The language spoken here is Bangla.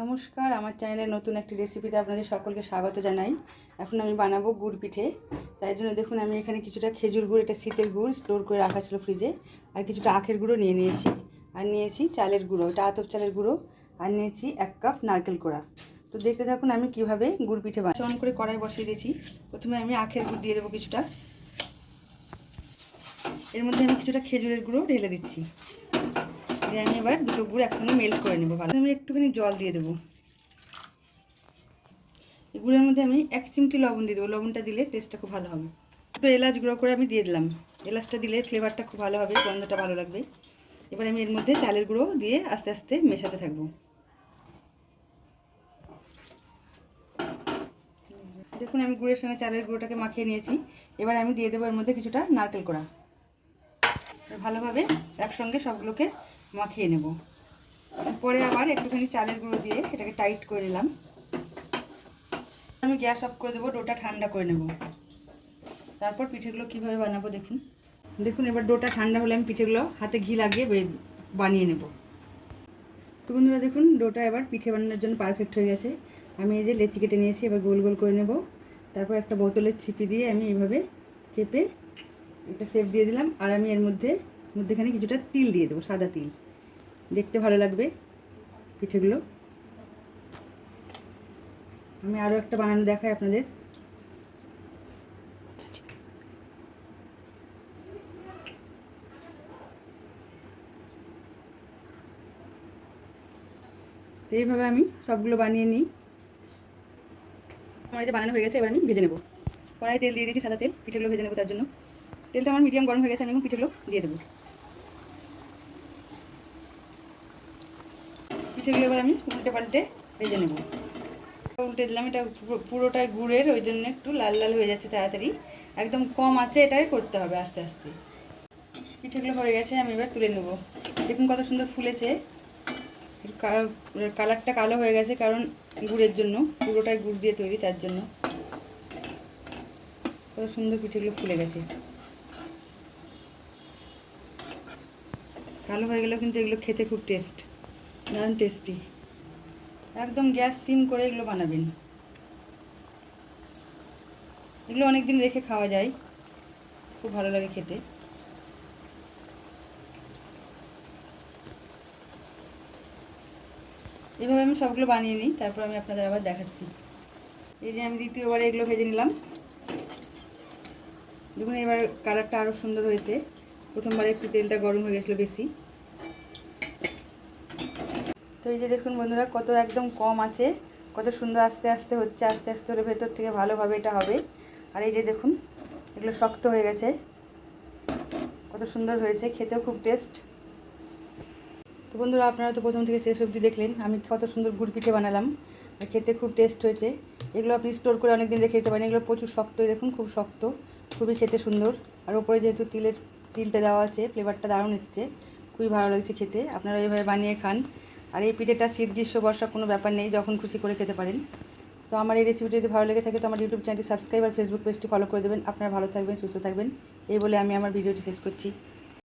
নমস্কার, আমার চ্যানেলে নতুন একটি রেসিপিতে আপনাদের সকলকে স্বাগত জানাই। এখন আমি বানাবো গুড় পিঠে। তাই জন্য দেখুন, আমি এখানে কিছুটা খেজুর গুড়, এটা শীতের গুড়, স্টোর করে রাখা ছিল ফ্রিজে। আর কিছুটা আখের গুঁড়ো নিয়ে নিয়েছি। আর নিয়েছি চালের গুঁড়ো, এটা আতপ চালের গুঁড়ো। আর নিয়েছি এক কাপ নারকেল কোড়া। তো দেখতে থাকুন আমি কীভাবে গুড় পিঠে বানাই। অন করে কড়াই বসিয়ে দিয়েছি। প্রথমে আমি আখের গুড় দিয়ে দেবো কিছুটা। এর মধ্যে আমি কিছুটা খেজুরের গুঁড়ো ঢেলে দিচ্ছি। দিয়ে আমি এবার দুটো গুড় একসঙ্গে মেল্ট করে নেব ভালো। আমি একটুখানি জল দিয়ে দেবো। গুড়ের মধ্যে আমি এক চিমটি লবণ দিয়ে দেবো। লবণটা দিলে টেস্টটা খুব ভালো হবে। একটু এলাচ গুঁড়ো করে আমি দিয়ে দিলাম। এলাচটা দিলে ফ্লেভারটা খুব ভালো হবে, গন্ধটা ভালো লাগবে। এবার আমি এর মধ্যে চালের গুঁড়ো দিয়ে আস্তে আস্তে মেশাতে থাকব। দেখুন, আমি গুড়ের সঙ্গে চালের গুঁড়োটাকে মাখিয়ে নিয়েছি। এবার আমি দিয়ে দেবো এর মধ্যে কিছুটা নারকেল কোড়া। ভালোভাবে একসঙ্গে সবগুলোকে মাখিয়ে নেব। পরে আবার একটুখানি চালের গুঁড়ো দিয়ে এটাকে টাইট করে নিলাম। আমি গ্যাস অফ করে দেবো, ডোটা ঠান্ডা করে নেব। তারপর পিঠেগুলো কীভাবে বানাবো দেখুন। দেখুন, এবার ডোটা ঠান্ডা হলে আমি পিঠেগুলো হাতে ঘি লাগিয়ে বানিয়ে নেব। তো বন্ধুরা দেখুন, ডোটা এবার পিঠে বানানোর জন্য পারফেক্ট হয়ে গেছে। আমি এই যে লেচি কেটে নিয়েছি, এবার গোল গোল করে নেব। তারপর একটা বোতলের ছিপি দিয়ে আমি এভাবে চেপে একটা সেপ দিয়ে দিলাম। আর আমি এর মধ্যে, মধ্যেখানে কিছুটা তিল দিয়ে দেবো, সাদা তিল। দেখতে ভালো লাগবে পিঠেগুলো। আমি আরও একটা বানানো দেখাই আপনাদের। তো এইভাবে আমি সবগুলো বানিয়ে নিই। আমার যে বানানো হয়ে গেছে, এবার আমি ভেজে নেব। কড়াই তেল দিয়ে দিয়েছি সাদা তেল, পিঠেগুলো ভেজে নেব তার জন্য। তেলটা আমার মিডিয়াম গরম হয়ে গেছে, আমি এখন পিঠেগুলো দিয়ে দেবো। পিঠেগুলো এবার আমি উল্টে পাল্টে ভেজে নেব। উল্টে দিলাম, এটা পুরো- পুরোটাই গুড়ের, ওই জন্য একটু লাল লাল হয়ে যাচ্ছে তাড়াতাড়ি। একদম কম আছে, এটাই করতে হবে আস্তে আস্তে। পিঠেগুলো হয়ে গেছে, আমি এবার তুলে নেব। দেখুন কত সুন্দর ফুলেছে। কালারটা কালো হয়ে গেছে, কারণ গুড়ের জন্য, পুরোটাই গুড় দিয়ে তৈরি তার জন্য। কত সুন্দর পিঠেগুলো ফুলে গেছে। কালো হয়ে গেলেও কিন্তু এগুলো খেতে খুব টেস্ট দারুণ টেস্টি একদম গ্যাস সিম করে এগুলো বানাবেন। এগুলো অনেক দিন রেখে খাওয়া যায়। খুব ভালো লাগে খেতে। এভাবে আমি সবগুলো বানিয়ে নিই, তারপর আমি আপনাদের আবার দেখাচ্ছি। এই যে আমি দ্বিতীয়বার এগুলো ভেজে নিলাম। দেখুন, এবার কালারটা আরও সুন্দর হয়েছে। প্রথমবার একটু তেলটা গরম হয়ে গেছিল বেশি। তো এই যে দেখুন বন্ধুরা, কত একদম কম আছে, কত সুন্দর আস্তে আস্তে হচ্ছে, আস্তে আস্তে হলে ভেতর থেকে ভালোভাবে এটা হবে। আর এই যে দেখুন, এগুলো শক্ত হয়ে গেছে। কত সুন্দর হয়েছে, খেতেও খুব টেস্ট তো বন্ধুরা, আপনারা তো প্রথম থেকে শেষ অবধি দেখলেন, আমি কত সুন্দর গুড় পিঠে বানালাম। আর খেতে খুব টেস্ট হয়েছে। এগুলো আপনি স্টোর করে অনেক দিন রেখে দিতে পারেন, এগুলো প্রচুর শক্ত দেখুন, খুব শক্ত, খুবই খেতে সুন্দর। আর ওপরে যেহেতু তিলের, তিলটা দেওয়া আছে ফ্লেভারটা দারুণ এসছে, খুবই ভালো লাগছে খেতে। আপনারা এইভাবে বানিয়ে খান। আর এই পিঠেটা শীত, গ্রীষ্ম, বর্ষা কোনো ব্যাপার নেই, যখন খুশি করে খেতে পারেন। তো আমার এই রেসিপিটি যদি ভালো লেগে থাকে, তো আমার ইউটিউব চ্যানেলটি সাবস্ক্রাইব আর ফেসবুক পেজটি ফলো করে দেবেন। আপনারা ভালো থাকবেন, সুস্থ থাকবেন। এই বলে আমি আমার ভিডিওটি শেষ করছি।